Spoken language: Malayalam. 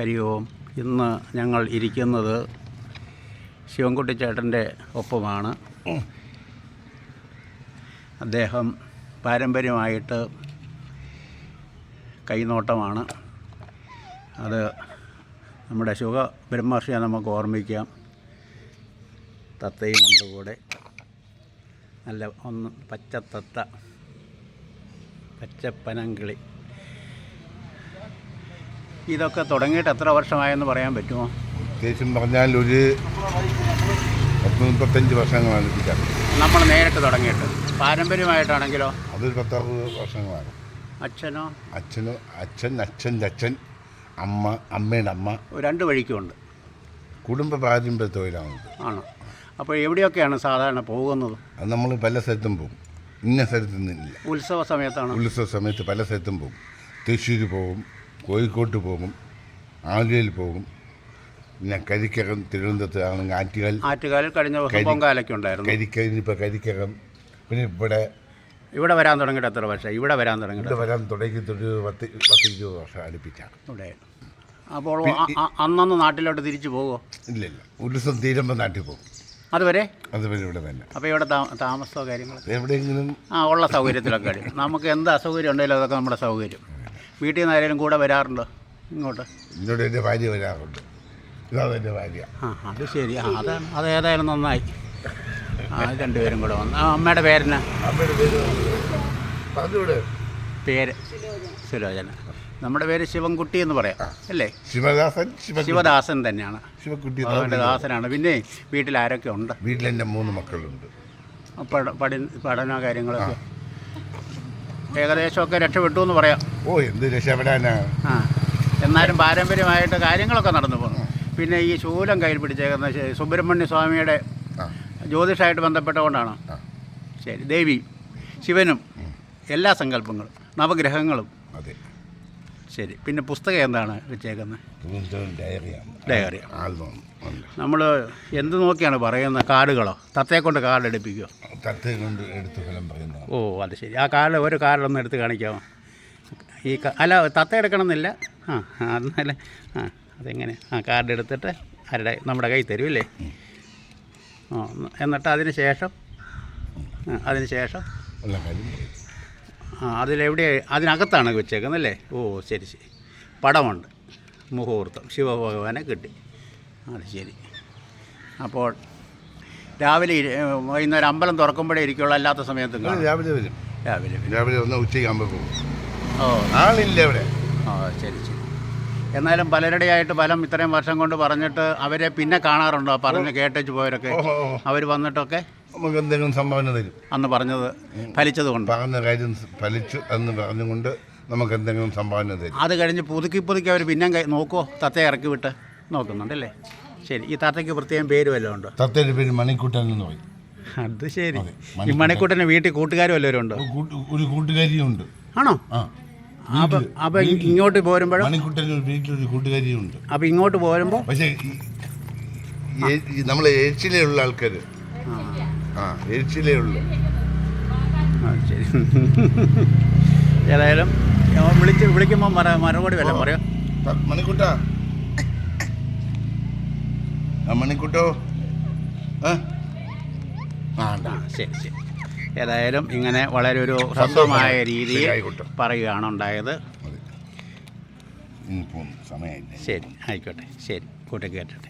ഹരി ഓം ഇന്ന് ഞങ്ങൾ ഇരിക്കുന്നത് ശിവൻകുട്ടി ചേട്ടന്റെ ഒപ്പമാണ്. അദ്ദേഹം പാരമ്പര്യമായിട്ട് കൈനോട്ടമാണ്. അത് നമ്മുടെ ശുഖ ബ്രഹ്മർഷിയെ നമുക്ക് ഓർമ്മിക്കാം. തത്തയും ഉണ്ട് കൂടെ. നല്ല ഒന്ന് പച്ചത്തത്ത പച്ചപ്പനങ്കിളി ഇതൊക്കെ തുടങ്ങിയിട്ട് എത്ര വർഷമായെന്ന് പറയാൻ പറ്റുമോ? അത്യാവശ്യം പറഞ്ഞാൽ ഒരു പത്ത് മുപ്പത്തഞ്ച് വർഷങ്ങളാണ് നമ്മൾ നേരിട്ട് തുടങ്ങിയിട്ട് പാരമ്പര്യമായിട്ടാണെങ്കിലോ? അതൊരു പത്തറുപത് വർഷങ്ങളാണ്. അച്ഛനോ? അച്ഛനോ അച്ഛൻ അച്ഛന്റെ അച്ഛൻ അമ്മ അമ്മയുടെ അമ്മ. രണ്ട് വഴിക്കുമുണ്ട്. കുടുംബ പാരമ്പര്യ തൊഴിലാണ് ആണോ? അപ്പോൾ എവിടെയൊക്കെയാണ് സാധാരണ പോകുന്നത്? അത് നമ്മൾ പല സ്ഥലത്തും പോകും. ഇന്ന സ്ഥലത്ത് നിന്നില്ല ഉത്സവ സമയത്താണ്? ഉത്സവ സമയത്ത് പല സ്ഥലത്തും പോകും. തൃശ്ശൂർ പോകും. കോഴിക്കോട്ട് പോകും ആലുവയിൽ പോകും. പിന്നെ കരിക്കകം തിരുവനന്തപുരത്ത് ആണെങ്കിൽ ആറ്റുകാൽ. ആറ്റുകാലിൽ കഴിഞ്ഞ ദിവസം പൊങ്കാലൊക്കെ ഉണ്ടായിരുന്നു. കരിക്കകം ഇപ്പോൾ കരിക്കകം. പിന്നെ ഇവിടെ ഇവിടെ വരാൻ തുടങ്ങിയിട്ട് എത്ര വർഷം ഇവിടെ വരാൻ തുടങ്ങിയിട്ട് ഇവിടെ വരാൻ തുടങ്ങി പത്ത് പത്ത് ഇരുപത് വർഷം അടുപ്പിച്ചാണ്. ഇവിടെ. അപ്പോൾ അന്നന്ന് നാട്ടിലോട്ട് തിരിച്ചു പോകുമോ ഇല്ല ഇല്ല. ഒരു ദിവസം തീരുമ്പോൾ നാട്ടിൽ പോകും. അതുവരെ? അതുവരെ ഇവിടെ തന്നെ. അപ്പോൾ ഇവിടെ താമസമോ കാര്യങ്ങളോ എവിടെയെങ്കിലും ആ ഉള്ള സൗകര്യത്തിലൊക്കെ നമുക്ക് എന്ത് അസൗകര്യം ഉണ്ടെങ്കിലും അതൊക്കെ നമ്മുടെ സൗകര്യം. വീട്ടിൽ നിന്ന് ആരെങ്കിലും കൂടെ വരാറുണ്ടോ ഇങ്ങോട്ട്? ഇങ്ങോട്ട് എന്റെ ഭാര്യ വരാറുണ്ട്. ഇതാണ് എന്റെ ഭാര്യ. ആ അത് ശരി. ആ അതാണ് അത് ഏതായാലും നന്നായി. ആ രണ്ടുപേരും കൂടെ വന്നു. ആ അമ്മയുടെ പേരെന്നാ? അമ്മയുടെ പേര് പേര് സുലോചന. നമ്മുടെ പേര് ശിവൻകുട്ടി എന്ന് പറയാം അല്ലേ? ശിവദാസൻ ശിവദാസൻ തന്നെയാണ്. ശിവക്കുട്ടി ഭഗവാന്റെ ദാസനാണ്. പിന്നെ വീട്ടിൽ ആരൊക്കെ ഉണ്ട്? വീട്ടിൽ വീട്ടിലെന്റെ മൂന്ന് മക്കളുണ്ട്. പഠ- പഠന കാര്യങ്ങളൊക്കെ? ഏകദേശമൊക്കെ രക്ഷപ്പെട്ടു എന്ന് പറയാം. ഓ എന്ത് രക്ഷപ്പെടാനാ ആ എന്നാലും പാരമ്പര്യമായിട്ട് കാര്യങ്ങളൊക്കെ നടന്നു പോകുന്നു പിന്നെ ഈ ശൂലം കയ്യിൽ പിടിച്ചേക്കുന്ന സുബ്രഹ്മണ്യ സ്വാമിയുടെ ജ്യോതിഷമായിട്ട് ബന്ധപ്പെട്ടുകൊണ്ടാണ് ശരി ദേവി ശിവനും എല്ലാ സങ്കല്പങ്ങളും നവഗ്രഹങ്ങളും. അതെ. ശരി പിന്നെ പുസ്തകം എന്താണ് വെച്ചേക്കുന്നത് ഡയറിയാണ് നമ്മൾ എന്ത് നോക്കിയാണ് പറയുന്നത്? കാർഡുകളോ? തത്തയെ കൊണ്ട് കാർഡ് എടുപ്പിക്കുമോ തത്ത കൊണ്ട് എടുത്ത് ഫലം പറയുന്നത് ഓ അത് ശരി. ആ കാർഡ് ഒരു കാർഡൊന്ന് എടുത്ത് കാണിക്കാമോ ഈ അല്ല തത്ത എടുക്കണമെന്നില്ല. ആ എന്നാലും ആ അതെങ്ങനെ? ആ കാർഡ് എടുത്തിട്ട് ആരുടെ? നമ്മുടെ കൈ തരുമല്ലേ ആ ന്ന- എന്നിട്ട് അതിന് ശേഷം? ആ അതിന് ശേഷം. ആ അതിലെവിടെ അതിനകത്താണ് വെച്ചേക്കുന്നല്ലേ? ഓ ശരി ശരി. പടമുണ്ട്. മുഹൂർത്തം. ശിവഭഗവാനെ കിട്ടി. അത് ശരി. അപ്പോൾ രാവിലെ വൈകുന്നേരം അമ്പലം തുറക്കുമ്പോഴേ ഇരിക്കുള്ളൂ അല്ലാത്ത സമയത്തും കാണും. രാവിലെ വരും. രാവിലെ വരും. രാവിലെ ഒന്ന് ഉച്ചയ്ക്കാകുമ്പോൾ പോകും. ഓ ആളില്ല ഇവിടെ. ആ ശരി ശരി. എന്നാലും പലരുടെയായിട്ട് ഫലം ഇത്രയും വർഷം കൊണ്ട് പറഞ്ഞിട്ട് അവരെ പിന്നെ കാണാറുണ്ടോ? പറഞ്ഞ് കേട്ടേച്ച് പോയവരൊക്കെ. ഓഹോ ഓഹോ. അവർ വന്നിട്ടൊക്കെ നമുക്ക് എന്തെങ്കിലും സംഭാവന തരും. അന്ന് പറഞ്ഞത് ഫലിച്ചത് കൊണ്ട് പറഞ്ഞ കാര്യം ഫലിച്ചു എന്ന് പറഞ്ഞുകൊണ്ട് നമുക്ക് എന്തെങ്കിലും സംഭാവന തരും. അത് കഴിഞ്ഞ് പുതുക്കി പുതുക്കി അവർ പിന്നെ നോക്കുമോ തത്തയെ ഇറക്കി വിട്ട് നോക്കുന്നുണ്ടല്ലേ ശരി. ഈ തത്തയ്ക്ക് പ്രത്യേകം പേര് വല്ലതും ഉണ്ടോ? തത്തയുടെ പേര് മണിക്കുട്ടൻ എന്ന് പറയും. അത് ശരി. അതെ, ഈ മണിക്കൂട്ടന്റെ വീട്ടിൽ കൂട്ടുകാരും വല്ലവരും ഉണ്ടോ? ഒരു കൂട്ട്- ഉണ്ട്. കൂട്ടുകാരിയുണ്ട് ആണോ? ആ അപ്പം അപ്പം ഇങ്ങോട്ട് പോരുമ്പോഴും? അപ്പൊ ഒരു വീട്ടിലൊരു കൂട്ടുകാരിയുണ്ട് അപ്പം ഇങ്ങോട്ട് പോരുമ്പോ? പക്ഷേ നമ്മൾ എച്ചിലുള്ള ആൾക്കാർ ആ എച്ചിലേ ആ ശരി. ഏതായാലും വിളിച്ച് വിളിക്കുമ്പോൾ മറ മറുപടി വല്ല പറയോ? മണിക്കുട്ട. മണിക്കുട്ടോ ശരി ശരി. ഏതായാലും ഇങ്ങനെ വളരെ ഒരു. ഹ്രസ്വമായ രീതിയിൽ. പറയുകയാണ് ഉണ്ടായത്. ശരി ആയിക്കോട്ടെ. ശരി കൂട്ടി കേട്ടട്ടെ.